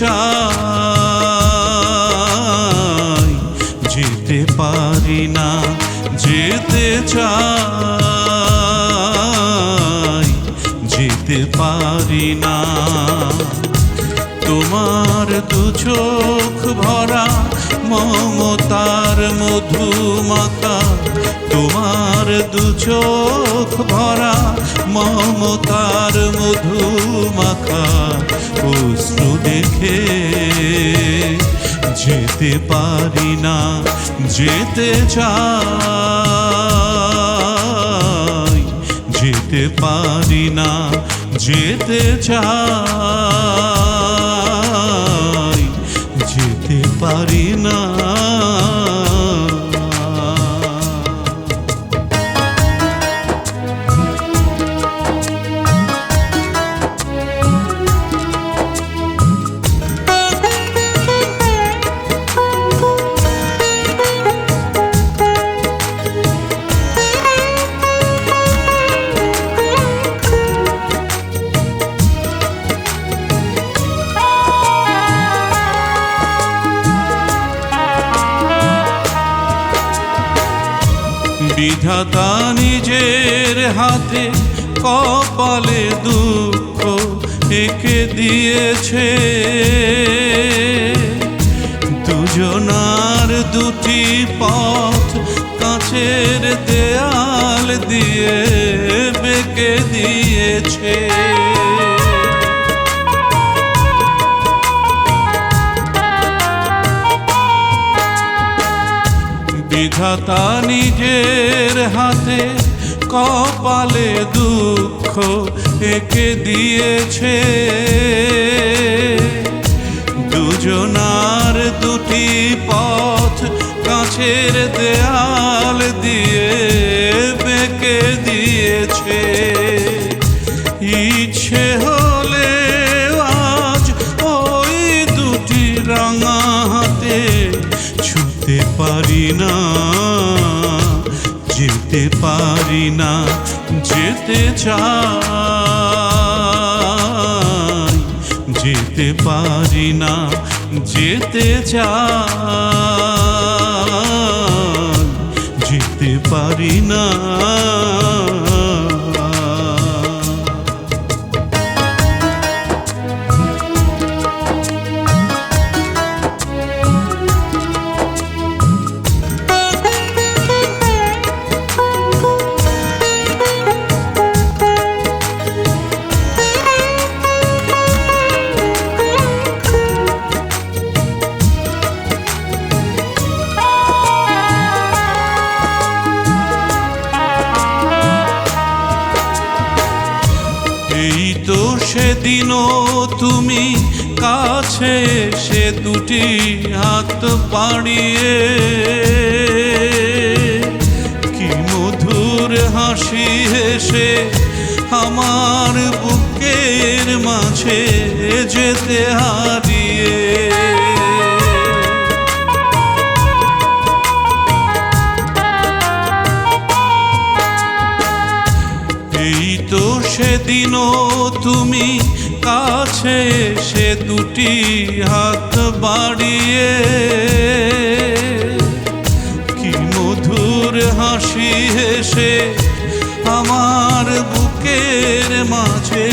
চাই, যেতে পারি না, যেতে চাই, যেতে পারি না। তোমার দু চোখ ভরা মমতার মধুমাতা, তোমার দু চোখ ভরা মমতার মধুমাখা অশ্রু দেখে যেতে পারি না যেতে চাই। যেতে পারি না যেতে চাই। যেতে পারি না। বিধাতা নিজের হাতে কপালে দুঃখ এঁকে দিয়েছে। দুজনার দুটি পথ কাছের দেয়াল দিয়ে বেঁকে দিয়েছে। বিধাতা নিজের হাতে কপালে দুঃখ একে দিয়েছে। দুজনার দুটি পথ কাছের দিয়ে পারি না যেতে চাই। যেতে পারি না যেতে চাই। যেতে পারি না। সেদিনও তুমি কাছে সে দুটি হাত বাড়িয়ে। কি মধুর হাসি হেসে আমার বুকের মাঝে যেতে হারিয়ে। এই তো সেদিনও তুমি কাছে সে দুটি হাত বাড়িয়ে, কি মধুর হাসি হেসে আমার বুকের মাঝে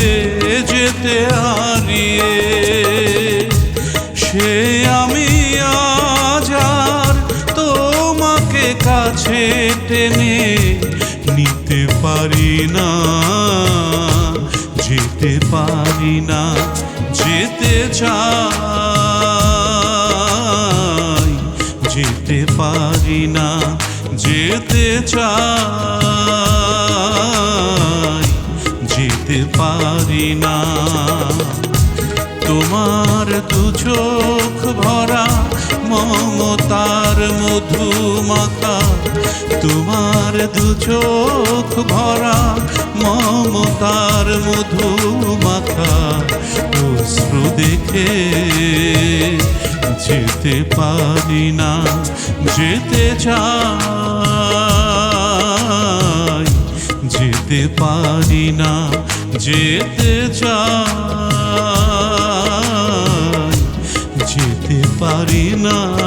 যেতে হারিয়ে। সে আমি আজ আর তোমাকে কাছে টেনে নিতে পারি না। যেতে পারি না যেতে চাই। যেতে পারি না যেতে চাই। যেতে পারি না। তোমার দু চোখ ভরা মমতার মধু মধুমাখা তোমার দু চোখ ভরা মমতার মধুমাখা অশ্রু দেখে যেতে পারি না, যেতে চাই। যেতে পারি না, যেতে চাই। পারি না